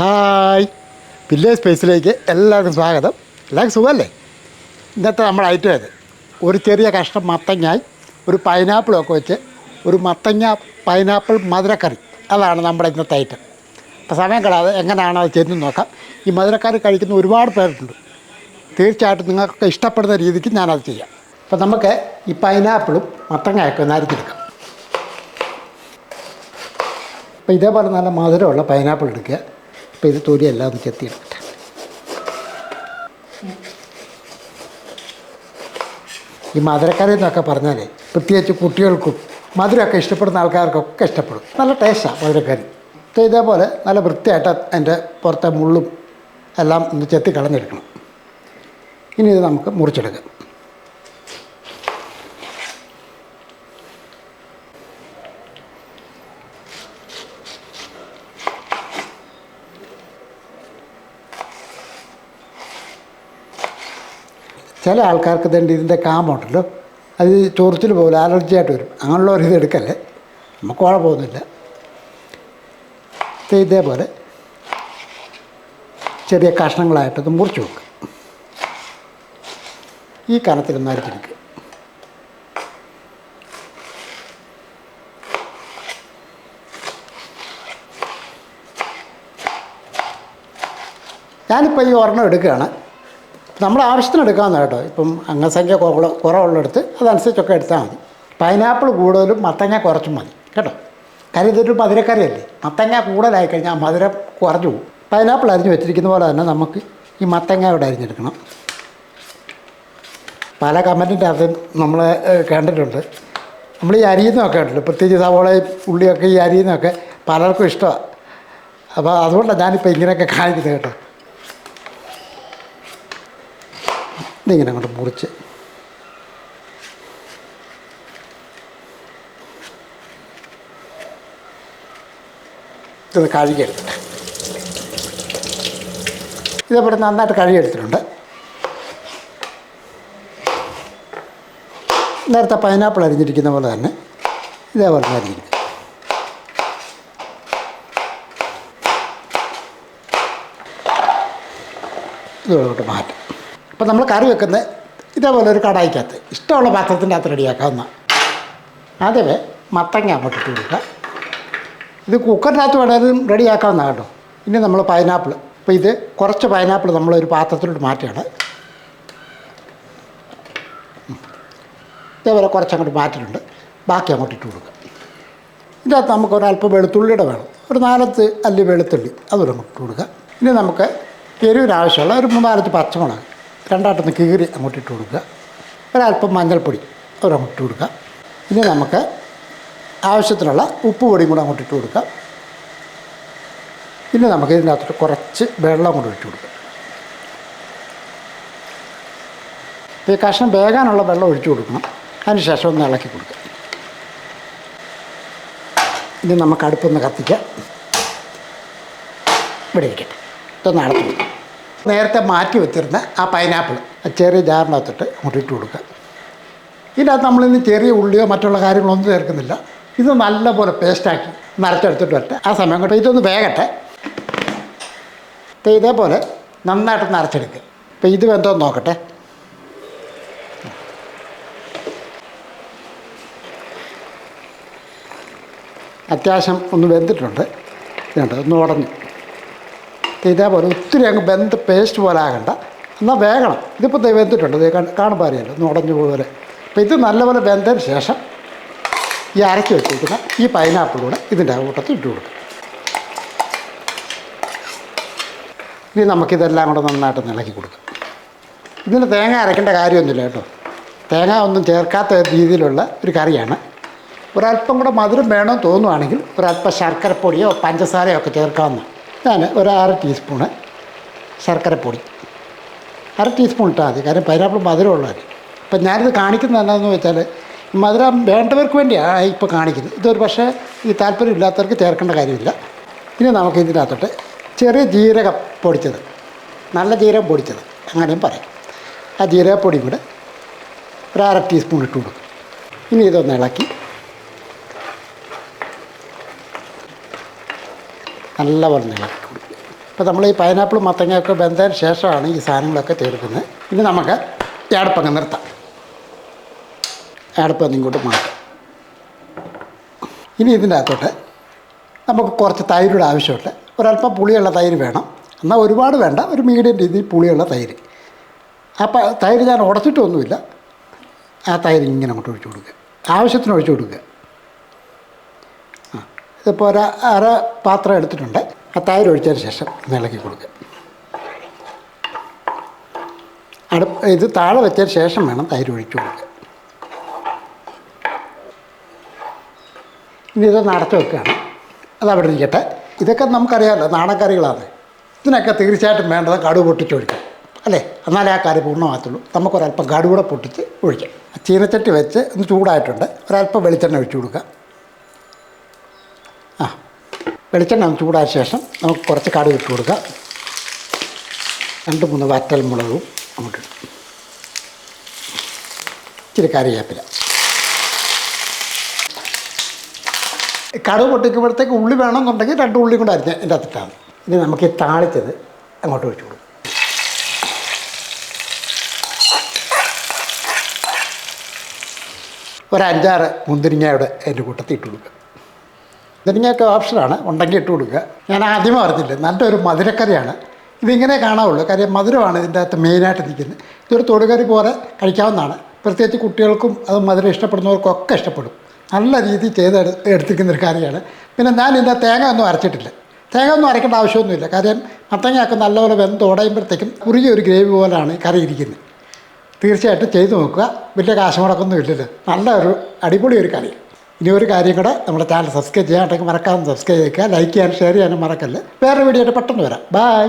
Hi. Village സ്പേസിലേക്ക് എല്ലാവർക്കും സ്വാഗതം. എല്ലാവർക്കും സുഖമല്ലേ? ഇന്നത്തെ നമ്മൾ ഐറ്റം ഇത് ഒരു ചെറിയ കഷ്ണം മത്തങ്ങായി ഒരു പൈനാപ്പിളൊക്കെ വെച്ച് ഒരു മത്തങ്ങ പൈനാപ്പിൾ മധുരക്കറി. അതാണ് നമ്മുടെ ഇന്നത്തെ ഐറ്റം അപ്പോൾ സമയം കളയാതെ എങ്ങനെയാണ് അത് ചെന്ന് നോക്കാം. ഈ മധുരക്കറി കഴിക്കുന്ന ഒരുപാട് പേരുണ്ട്. തീർച്ചയായിട്ടും നിങ്ങൾക്കൊക്കെ ഇഷ്ടപ്പെടുന്ന രീതിക്ക് ഞാനത് ചെയ്യാം. അപ്പോൾ നമുക്ക് ഈ പൈനാപ്പിളും മത്തങ്ങയൊക്കെ ഒന്ന് അരിഞ്ഞെടുക്കാം. അപ്പോൾ ഇതേപോലെ നല്ല മധുരമുള്ള പൈനാപ്പിൾ എടുക്കുക. അപ്പോൾ ഇത് തൊലിയെല്ലാം ഒന്ന് ചെത്തിയെടുക്കട്ടെ ഈ മധുരക്കറി എന്നൊക്കെ പറഞ്ഞാൽ പ്രത്യേകിച്ച് കുട്ടികൾക്കും മധുരമൊക്കെ ഇഷ്ടപ്പെടുന്ന ആൾക്കാർക്കൊക്കെ ഇഷ്ടപ്പെടും. നല്ല ടേസ്റ്റാണ് മധുരക്കറി. ഇതേപോലെ നല്ല വൃത്തിയായിട്ട് അതിന്റെ പുറത്തെ മുള്ളും എല്ലാം ഒന്ന് ചെത്തി കളഞ്ഞെടുക്കണം. ഇനി ഇത് നമുക്ക് മുറിച്ചെടുക്കാം. ചില ആൾക്കാർക്ക് തന്നെ ഇതിന്റെ കാമ്പുണ്ടല്ലോ അത് ചൊറിച്ചിൽ പോലെ അലർജി ആയിട്ട് വരും. അങ്ങനെയുള്ളവർ ഇത് എടുക്കല്ലേ? നമുക്ക് കുഴപ്പമൊന്നുമില്ല. ഇതേപോലെ ചെറിയ കഷ്ണങ്ങളായിട്ടത് മുറിച്ച് വെക്കുക ഈ കനത്തിലൊന്ന് അരിച്ചെടുക്കുക ഞാനിപ്പോൾ ഈ ഒരെണ്ണം എടുക്കുകയാണ്. നമ്മുടെ ആവശ്യത്തിന് എടുക്കാമെന്ന് കേട്ടോ. ഇപ്പം അംഗസംഖ്യ കുറവ് കുറവുള്ളിടത്ത് അതനുസരിച്ചൊക്കെ എടുത്താൽ മതി. പൈനാപ്പിൾ കൂടുതലും മത്തങ്ങ കുറച്ചും മതി. കേട്ടോ? കാര്യം ഇതൊരു മധുരക്കറിയല്ലേ? മത്തങ്ങ കൂടുതലായി കഴിഞ്ഞാൽ മധുരം കുറഞ്ഞു പോകും. പൈനാപ്പിൾ അരിഞ്ഞ് വെച്ചിരിക്കുന്ന പോലെ തന്നെ നമുക്ക് ഈ മത്തങ്ങ ഇവിടെ അരിഞ്ഞെടുക്കണം. പല കമന്റിന്റെ അത് നമ്മൾ കണ്ടിട്ടുണ്ട് നമ്മൾ ഈ അരിയുന്നതൊക്കെ ഉണ്ടല്ലോ പ്രത്യേകിച്ച് സവോളയും ഉള്ളിയൊക്കെ ഈ അരിയുന്നതൊക്കെ പലർക്കും ഇഷ്ടമാണ്. അപ്പോൾ അതുകൊണ്ടാണ് ഞാനിപ്പോൾ ഇങ്ങനെയൊക്കെ കാണിക്കുന്നത് കേട്ടോ. ഇതിങ്ങനെ അങ്ങോട്ട് മുറിച്ച്. ഇത് കഴുകിയെടുത്തിട്ട്. ഇതേപോലെ നന്നായിട്ട് കഴുകിയെടുത്തിട്ടുണ്ട്. നേരത്തെ പൈനാപ്പിൾ അരിഞ്ഞിരിക്കുന്ന പോലെ തന്നെ ഇതേപോലെ തന്നെ അരിഞ്ഞിരിക്കും. ഇതോട്ട് മാറ്റാം. അപ്പോൾ നമ്മൾ കറി വെക്കുന്ന ഇതേപോലെ ഒരു കടായിക്കകത്ത്. ഇഷ്ടമുള്ള പാത്രത്തിന്റെ അകത്ത് റെഡിയാക്കാവുന്ന ആദ്യമേ മത്തങ്ങ അങ്ങോട്ട് കൊടുക്കുക ഇത് കുക്കറിനകത്ത് വേണമെങ്കിലും റെഡിയാക്കാവുന്ന കേട്ടോ. ഇനി നമ്മൾ പൈനാപ്പിൾ അപ്പോൾ ഇത് കുറച്ച് പൈനാപ്പിൾ നമ്മളൊരു പാത്രത്തിലോട്ട് മാറ്റുകയാണ്. ഇതേപോലെ കുറച്ച് അങ്ങോട്ട് മാറ്റിയിട്ടുണ്ട് ബാക്കി അങ്ങോട്ട് ഇട്ട് കൊടുക്കുക ഇതിനകത്ത് നമുക്ക് ഒരല്പം വെളുത്തുള്ളിയുടെ വേണം. ഒരു നാലത്ത് അല്ലി വെളുത്തുള്ളി. അതും അങ്ങോട്ട് കൊടുക്കുക ഇനി നമുക്ക് എരിവിനാവശ്യമുള്ള ഒരു മൂന്നാലത്ത് പച്ചമുളക്. രണ്ടായിട്ടൊന്ന് കീറി അങ്ങോട്ട് ഇട്ട് കൊടുക്കുക. ഒരല്പം മഞ്ഞൾപ്പൊടി അതും ഇട്ട് കൊടുക്കുക. ഇനി നമുക്ക് ആവശ്യത്തിനുള്ള ഉപ്പ് പൊടിയും കൂടെ അങ്ങോട്ട് ഇട്ട് കൊടുക്കാം പിന്നെ നമുക്ക് ഇതിന്റെ അകത്തോട്ട് കുറച്ച് വെള്ളം കൂടെ ഒഴിച്ച് കൊടുക്കുക. ഈ കഷ്ണം വേകാനുള്ള വെള്ളം ഒഴിച്ചു കൊടുക്കണം. അതിന് ശേഷം ഒന്ന് ഇളക്കി കൊടുക്കുക. ഇനി നമുക്ക് അടുപ്പൊന്ന് കത്തിക്കാം. ഇവിടെ ഇരിക്കട്ടെ. ഇതൊന്ന് അടച്ചു കൊടുക്കാം നേരത്തെ മാറ്റി വെച്ചിരുന്ന ആ പൈനാപ്പിൾ ചെറിയ ജാറിനകത്തിട്ട് അങ്ങോട്ട് ഇട്ട് കൊടുക്കുക. ഇതിനകത്ത് നമ്മളിന്ന് ചെറിയ ഉള്ളിയോ മറ്റുള്ള കാര്യങ്ങളൊന്നും ചേർക്കുന്നില്ല. ഇത് നല്ലപോലെ പേസ്റ്റാക്കി നരച്ചെടുത്തിട്ട് വരട്ടെ. ആ സമയം കൊണ്ട് ഇതൊന്ന് വേഗട്ടെ അപ്പോൾ ഇതേപോലെ നന്നായിട്ട് നരച്ചെടുക്കുക. അപ്പോൾ ഇത് എന്തോ നോക്കട്ടെ. അത്യാവശ്യം ഒന്ന് വെന്തിട്ടുണ്ട്. ഇതുണ്ട് ഒന്ന് ഉടഞ്ഞു. ഇതേപോലെ ഒത്തിരി അങ്ങ് ബന്ധ പേസ്റ്റ് പോലെ ആകണ്ട. എന്നാൽ വേഗണം ഇതിപ്പോൾ വെന്തിട്ടുണ്ട്. ഇത് കാണുമ്പോൾ അറിയാലോ. ഒന്ന് ഉടഞ്ഞു പോലെ. അപ്പോൾ ഇത് നല്ലപോലെ വെന്തതിന് ശേഷം ഈ അരക്കി വെച്ചിരിക്കുന്ന ഈ പൈനാപ്പിളൂടെ ഇതിന്റെ കൂട്ടത്തിൽ ഇട്ട് കൊടുക്കും. ഇനി നമുക്കിതെല്ലാം കൂടെ നന്നായിട്ട് ഇളക്കി കൊടുക്കും. ഇതിന് തേങ്ങ അരക്കേണ്ട കാര്യമൊന്നുമില്ല കേട്ടോ. തേങ്ങ ഒന്നും ചേർക്കാത്ത രീതിയിലുള്ള ഒരു കറിയാണ്. ഒരല്പം കൂടെ മധുരം വേണമെന്ന് തോന്നുവാണെങ്കിൽ ഒരല്പം ശർക്കരപ്പൊടിയോ പഞ്ചസാരയോ ഒക്കെ ചേർക്കാവുന്ന ഞാൻ ഒരു അര ടീസ്പൂണ് ശർക്കരപ്പൊടി അര ടീസ്പൂൺ ഇട്ടാൽ മതി കാരണം പൈനാപ്പിൾ മധുരമുള്ളതല്ലേ അപ്പം ഞാനിത് കാണിക്കുന്നത് എന്താണെന്ന് വെച്ചാൽ മധുരം വേണ്ടവർക്ക് വേണ്ടിയാണ് ഇപ്പോൾ കാണിക്കുന്നത്. ഇതൊരു പക്ഷേ ഈ താല്പര്യം ഇല്ലാത്തവർക്ക് ചേർക്കേണ്ട കാര്യമില്ല. ഇനി നമുക്ക് ഇതിനകത്തോട്ട് ചെറിയ ജീരകം പൊടിച്ചത്. നല്ല ജീരകം പൊടിച്ചത്. അങ്ങനെയും പറയും. ആ ജീരകപ്പൊടിയും കൂടെ ഒരു അര ടീസ്പൂൺ ഇട്ടു കൊടുക്കും. ഇനി ഇതൊന്ന് ഇളക്കി നല്ലപോലെ ഇളക്കി കൊടുക്കുക അപ്പോൾ നമ്മൾ ഈ പൈനാപ്പിൾ മത്തങ്ങയൊക്കെ വെന്തതിന് ശേഷമാണ് ഈ സാധനങ്ങളൊക്കെ ചേർക്കുന്നത് ഇനി നമുക്ക് അടുപ്പങ്ങ് നിർത്താം. അടുപ്പം ഇങ്ങോട്ട് മാറ്റാം. ഇനി ഇതിന്റെ അകത്തോട്ട് നമുക്ക് കുറച്ച് തൈരുടെ ആവശ്യമുണ്ട്. ഒരല്പം പുളിയുള്ള തൈര് വേണം. എന്നാൽ ഒരുപാട് വേണ്ട ഒരു മീഡിയം രീതിയിൽ പുളിയുള്ള തൈര്. അപ്പോൾ തൈര് ഞാൻ ഉടച്ചിട്ടൊന്നുമില്ല. ആ തൈര് ഇങ്ങനെ അങ്ങോട്ട് ഒഴിച്ചു കൊടുക്കുക. ആവശ്യത്തിന് ഒഴിച്ചു കൊടുക്കുക. ഇതിപ്പോൾ ഒരു അര പാത്രം എടുത്തിട്ടുണ്ട്. ആ തൈര് ഒഴിച്ചതിന് ശേഷം ഇളക്കി കൊടുക്കുക. അടുപ്പ് ഇത് താഴെ വെച്ചതിന് ശേഷം വേണം തൈര് ഒഴിച്ചു കൊടുക്കുക ഇനി ഇതൊന്ന് അടച്ചു വെക്കുകയാണ്. അത് അവിടെ ഇരിക്കട്ടെ. ഇതൊക്കെ നമുക്കറിയാമല്ലോ നാടൻ കറികളാണ് ഇതിനൊക്കെ തീർച്ചയായിട്ടും വേണ്ടത് കടുവ് പൊട്ടിച്ച് ഒഴിക്കാം. അല്ലേ? എന്നാലേ ആ കറി പൂർണമാകത്തുള്ളൂ. നമുക്കൊരല്പം കടുകൂടെ കൂടെ പൊട്ടിച്ച് ഒഴിക്കാം. ചീനച്ചട്ടി വെച്ച് ഒന്ന് ചൂടായിട്ടുണ്ട്. ഒരല്പം വെളിച്ചെണ്ണ ഒഴിച്ചു കൊടുക്കാം. ആ വെളിച്ചെണ്ണ ചൂടായ ശേഷം നമുക്ക് കുറച്ച് കടുക് ഇട്ട് കൊടുക്കാം. രണ്ട് മൂന്ന് വറ്റൽ മുളകും ഇടും. ഇച്ചിരി കറിവേപ്പില. കടുക് പൊട്ടിക്കുമ്പോഴത്തേക്ക് ഉള്ളി വേണമെന്നുണ്ടെങ്കിൽ രണ്ട് ഉള്ളി കൂടെ അരിഞ്ഞ് എന്റെ അത്തിട്ടാണ് ഇനി നമുക്ക് ഈ താളിച്ചത് അങ്ങോട്ട് വെച്ച് കൊടുക്കും. ഒരു അഞ്ചാറ് മുന്തിരിങ്ങയുടെ എന്റെ കൂട്ടത്തിൽ ഇട്ട് കൊടുക്കുക മുന്തിരിങ്ങയൊക്കെ ഓപ്ഷനാണ്. ഉണ്ടെങ്കിൽ ഇട്ട് കൊടുക്കുക. ഞാൻ ആദ്യമേ പറഞ്ഞില്ലേ നല്ലൊരു മധുരക്കറിയാണ്. ഇതിങ്ങനെ കാണാവുള്ളൂ. കാര്യം മധുരമാണ് ഇതിന്റെ അകത്ത് മെയിനായിട്ട് നിൽക്കുന്നത്. ഇതൊരു തൊടുകറി പോലെ കഴിക്കാവുന്നതാണ്. പ്രത്യേകിച്ച് കുട്ടികൾക്കും അത് മധുരം ഇഷ്ടപ്പെടുന്നവർക്കൊക്കെ ഇഷ്ടപ്പെടും. നല്ല രീതിയിൽ ചെയ്ത് എടു- എടുത്തിരിക്കുന്ന ഒരു കറിയാണ്. പിന്നെ ഞാൻ ഇതിന്റെ തേങ്ങ ഒന്നും അരച്ചിട്ടില്ല. തേങ്ങ ഒന്നും അരക്കേണ്ട ആവശ്യമൊന്നുമില്ല. കാര്യം മത്തങ്ങയൊക്കെ നല്ലപോലെ വെന്ത് ഉടയുമ്പോഴത്തേക്കും കുറുകിയ ഒരു ഗ്രേവി പോലെയാണ് കറി ഇരിക്കുന്നത്. തീർച്ചയായിട്ടും ചെയ്തു നോക്കുക. വലിയ കാശ് മുടക്കൊന്നും ഇല്ലല്ലോ. നല്ല ഒരു അടിപൊളി ഒരു കറി. ഇനി ഒരു കാര്യം കൂടെ നമ്മുടെ ചാനൽ സബ്സ്ക്രൈബ് ചെയ്യാണ്ടെങ്കിൽ മറക്കാതെ സബ്സ്ക്രൈബ് ചെയ്യുക ലൈക്ക് ചെയ്യാൻ ഷെയർ ചെയ്യാനും മറക്കല്ലേ. വേറെ വീഡിയോ പെട്ടെന്ന് വരാം. ബായ്